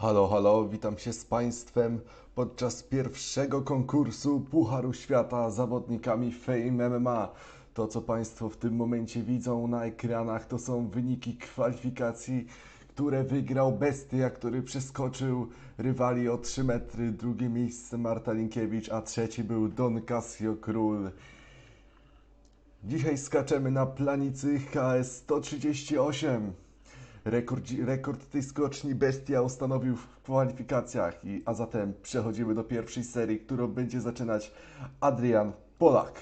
Halo, halo, witam się z Państwem podczas pierwszego konkursu Pucharu Świata zawodnikami Fame MMA. To, co Państwo w tym momencie widzą na ekranach, to są wyniki kwalifikacji, które wygrał Bestia, który przeskoczył rywali o 3 metry. Drugie miejsce Marta Linkiewicz, a trzeci był Don Casio Król. Dzisiaj skaczemy na planicy HS 138. Rekord, rekord tej skoczni Bestia ustanowił w kwalifikacjach, i, a zatem przechodzimy do pierwszej serii, którą będzie zaczynać Adrian Polak.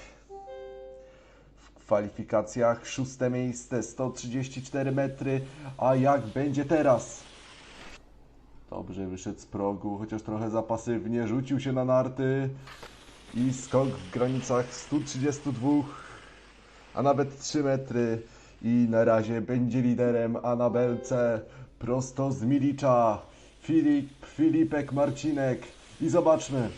W kwalifikacjach szóste miejsce, 134 metry, a jak będzie teraz? Dobrze wyszedł z progu, chociaż trochę za pasywnie, rzucił się na narty i skok w granicach 132 a nawet 3 metry i na razie będzie liderem Anabelce prosto z Milicza. Filip, Filipek Marcinek. I zobaczmy.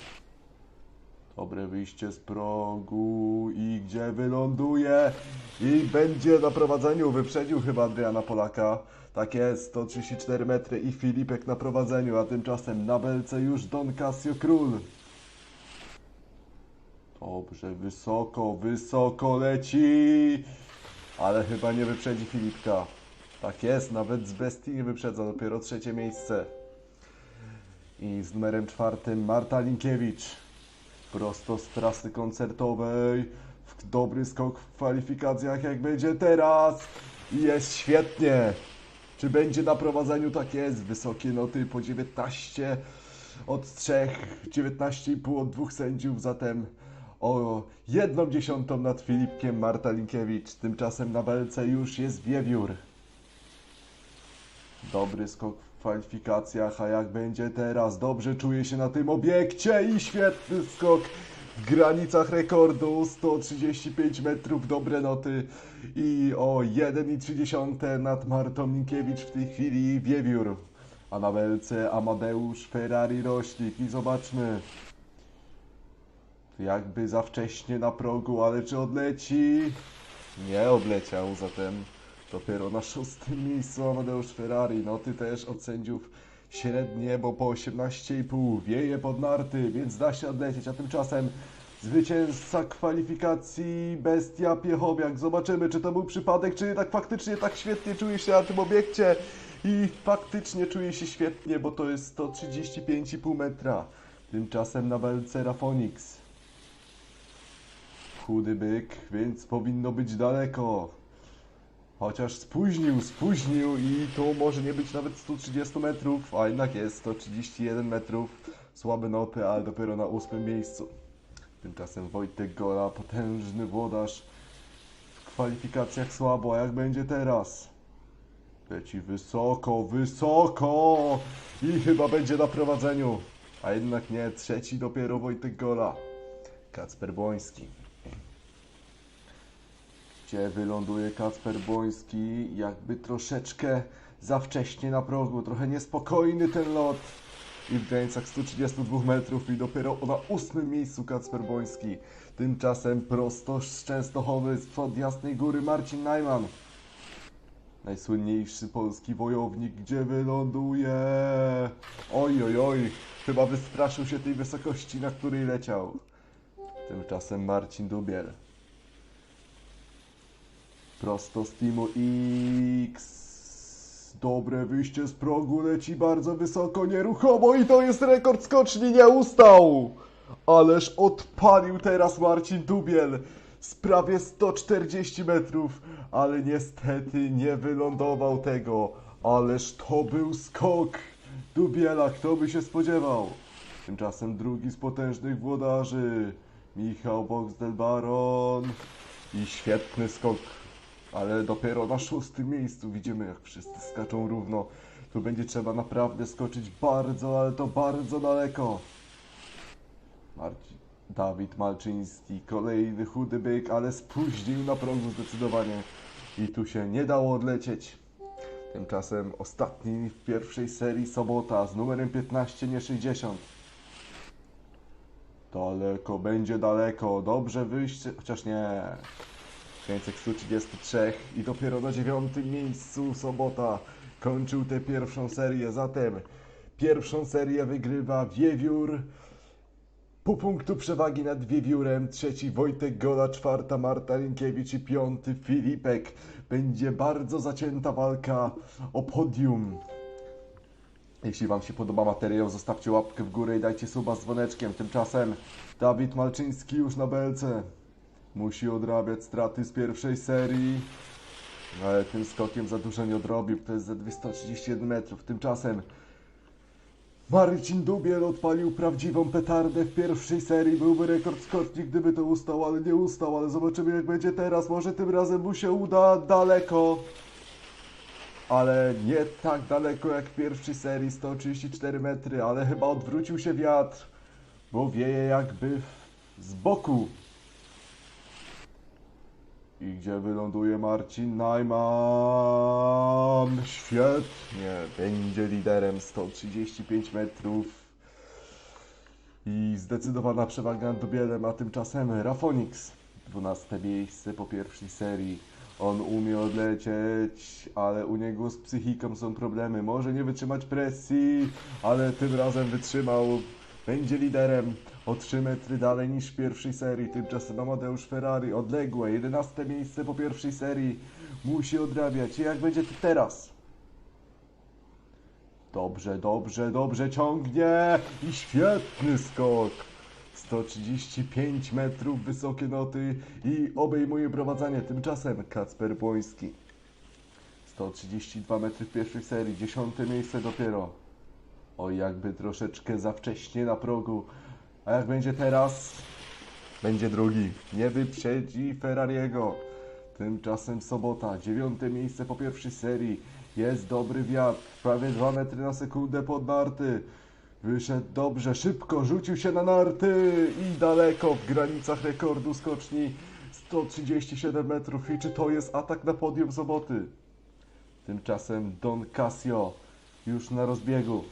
Dobre wyjście z progu. I gdzie wyląduje? I będzie na prowadzeniu. Wyprzedził chyba Adriana Polaka. Tak jest, 134 metry i Filipek na prowadzeniu, a tymczasem na belce już Don Casio Król. Dobrze, wysoko, wysoko leci. Ale chyba nie wyprzedzi Filipka. Tak jest, nawet z Bestii nie wyprzedza, dopiero trzecie miejsce. I z numerem czwartym Marta Linkiewicz. Prosto z trasy koncertowej. Dobry skok w kwalifikacjach, jak będzie teraz. I jest świetnie. Czy będzie na prowadzeniu? Tak jest. Wysokie noty po 19 od trzech, 19,5 od dwóch sędziów, zatem o jedną dziesiątą nad Filipkiem Marta Linkiewicz. Tymczasem na belce już jest wiewiór. Dobry skok w kwalifikacjach, a jak będzie teraz? Dobrze czuje się na tym obiekcie i świetny skok w granicach rekordu 135 metrów, dobre noty i o 1,3 nad Martą Linkiewicz w tej chwili wiewiór. A na belce Amadeusz Ferrari Roślik i zobaczmy. Jakby za wcześnie na progu, ale czy odleci? Nie odleciał, zatem dopiero na szóstym miejscu Amadeusz Ferrari. Noty też od sędziów średnie, bo po 18,5 wieje pod narty, więc da się odlecieć, a tymczasem zwycięzca kwalifikacji Bestia Piechowiak. Zobaczymy, czy to był przypadek, czy tak faktycznie tak świetnie czuje się na tym obiekcie i faktycznie czuje się świetnie, bo to jest 135,5 metra. Tymczasem na belce Rafonix chudy byk, więc powinno być daleko. Chociaż spóźnił, spóźnił i to może nie być nawet 130 metrów, a jednak jest 131 metrów. Słabe noty, ale dopiero na ósmym miejscu. Tymczasem Wojtek Gola, potężny włodarz. W kwalifikacjach słabo, a jak będzie teraz? Leci wysoko, wysoko i chyba będzie na prowadzeniu. A jednak nie, trzeci dopiero Wojtek Gola. Kacper Błoński gdzie wyląduje Kacper Boński, jakby troszeczkę za wcześnie na progu, trochę niespokojny ten lot i w granicach 132 metrów i dopiero na ósmym miejscu Kacper Boński. Tymczasem prosto z Częstochowy spod Jasnej Góry Marcin Najman. Najsłynniejszy polski wojownik, gdzie wyląduje. Oj, oj, oj, chyba wystraszył się tej wysokości, na której leciał. Tymczasem Marcin Dubiel. Prosto z Teamu X. Dobre wyjście z progu, leci bardzo wysoko, nieruchomo i to jest rekord skoczni, nie ustał! Ależ odpalił teraz Marcin Dubiel z prawie 140 metrów, ale niestety nie wylądował tego. Ależ to był skok Dubiela, kto by się spodziewał? Tymczasem drugi z potężnych włodarzy, Michał Boxdel Baron i świetny skok ale dopiero na szóstym miejscu widzimy, jak wszyscy skaczą równo. Tu będzie trzeba naprawdę skoczyć bardzo, ale to bardzo daleko. Marcin, Dawid Malczyński, kolejny chudy byk, ale spóźnił na progu zdecydowanie. I tu się nie dało odlecieć. Tymczasem ostatni w pierwszej serii sobota z numerem 15, nie 60. Daleko, będzie daleko, dobrze wyjście, chociaż nie. 533 i dopiero na dziewiątym miejscu sobota kończył tę pierwszą serię. Zatem Pierwszą serię wygrywa Wiewiór. Pół punktu przewagi nad Wiewiórem. Trzeci Wojtek Gola, czwarta Marta Linkiewicz i piąty Filipek. Będzie bardzo zacięta walka o podium. Jeśli Wam się podoba materiał, zostawcie łapkę w górę i dajcie suba z dzwoneczkiem. Tymczasem Dawid Malczyński już na belce. Musi odrabiać straty z pierwszej serii. Ale tym skokiem za dużo nie odrobił. To jest za 231 metrów. Tymczasem Marcin Dubiel odpalił prawdziwą petardę w pierwszej serii. Byłby rekord skoczni, gdyby to ustał, ale nie ustał. Ale zobaczymy jak będzie teraz. Może tym razem mu się uda daleko. Ale nie tak daleko jak w pierwszej serii, 134 metry, ale chyba odwrócił się wiatr, bo wieje jakby z boku. I gdzie wyląduje Marcin Najman? Świetnie, będzie liderem 135 metrów. I zdecydowana przewaga nad Dubielem, a tymczasem Rafonix. 12 miejsce po pierwszej serii. On umie odlecieć, ale u niego z psychiką są problemy. Może nie wytrzymać presji, ale tym razem wytrzymał. Będzie liderem o 3 metry dalej niż w pierwszej serii. Tymczasem Amadeusz Ferrari odległe, 11 miejsce po pierwszej serii. Musi odrabiać. I jak będzie teraz? Dobrze, dobrze, dobrze ciągnie i świetny skok. 135 metrów, wysokie noty i obejmuje prowadzenie. Tymczasem Kacper Błoński. 132 metry w pierwszej serii, 10 miejsce dopiero. Oj, jakby troszeczkę za wcześnie na progu. A jak będzie teraz? Będzie drugi. Nie wyprzedzi Ferrariego. Tymczasem sobota, dziewiąte miejsce po pierwszej serii. Jest dobry wiatr, prawie 2 metry na sekundę pod narty. Wyszedł dobrze, szybko, rzucił się na narty i daleko w granicach rekordu skoczni 137 metrów. I czy to jest atak na podium soboty? Tymczasem Don Casio już na rozbiegu.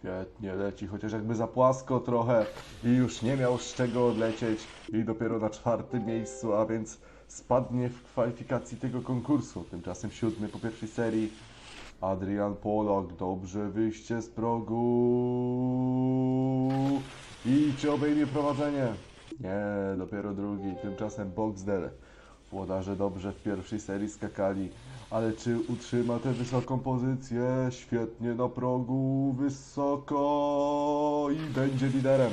Świetnie leci, chociaż jakby za płasko trochę i już nie miał z czego odlecieć i dopiero na czwartym miejscu, a więc spadnie w kwalifikacji tego konkursu. Tymczasem siódmy po pierwszej serii Adrian Polak, dobrze wyjście z progu i czy obejmie prowadzenie? Nie, dopiero drugi, tymczasem Boxdel. Włodarze dobrze w pierwszej serii skakali, ale czy utrzyma tę wysoką pozycję? Świetnie na progu, wysoko i będzie liderem.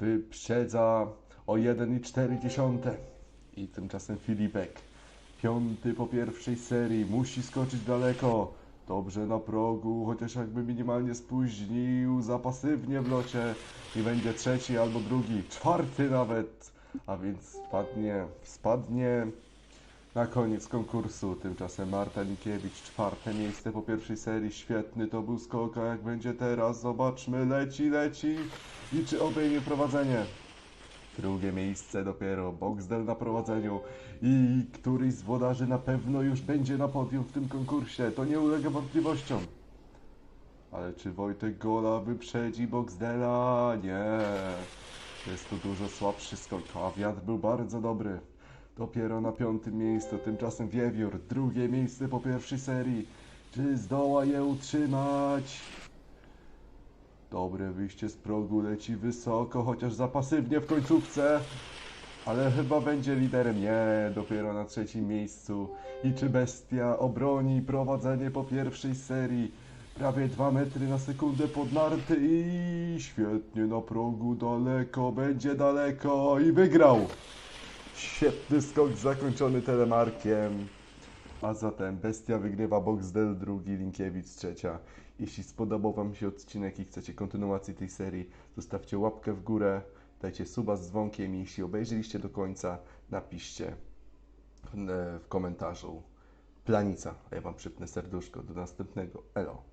Wyprzedza o 1,4 i tymczasem Filipek. Piąty po pierwszej serii, musi skoczyć daleko. Dobrze na progu, chociaż jakby minimalnie spóźnił, za pasywnie w locie i będzie trzeci albo drugi, czwarty nawet, a więc spadnie, spadnie na koniec konkursu. Tymczasem Marta Likiewicz, czwarte miejsce po pierwszej serii, świetny to był skok, a jak będzie teraz, zobaczmy, leci, leci i czy obejmie prowadzenie. Drugie miejsce dopiero Boxdel na prowadzeniu i któryś z włodarzy na pewno już będzie na podium w tym konkursie. To nie ulega wątpliwościom. Ale czy Wojtek Gola wyprzedzi Boxdela? Nie. Jest to dużo słabszy skok, a wiatr był bardzo dobry. Dopiero na piątym miejscu, tymczasem Wiewiór, drugie miejsce po pierwszej serii. Czy zdoła je utrzymać? Dobre wyjście z progu, leci wysoko, chociaż za pasywnie w końcówce. Ale chyba będzie liderem. Nie, dopiero na trzecim miejscu. I czy bestia obroni prowadzenie po pierwszej serii? Prawie 2 metry na sekundę pod narty i świetnie na progu, daleko, będzie daleko i wygrał. Świetny skok zakończony telemarkiem. A zatem Bestia wygrywa Boxdel drugi, Linkiewicz trzecia. Jeśli spodobał Wam się odcinek i chcecie kontynuacji tej serii, zostawcie łapkę w górę, dajcie suba z dzwonkiem i jeśli obejrzeliście do końca, napiszcie e, w komentarzu planica, a ja Wam przypnę serduszko. Do następnego. Elo.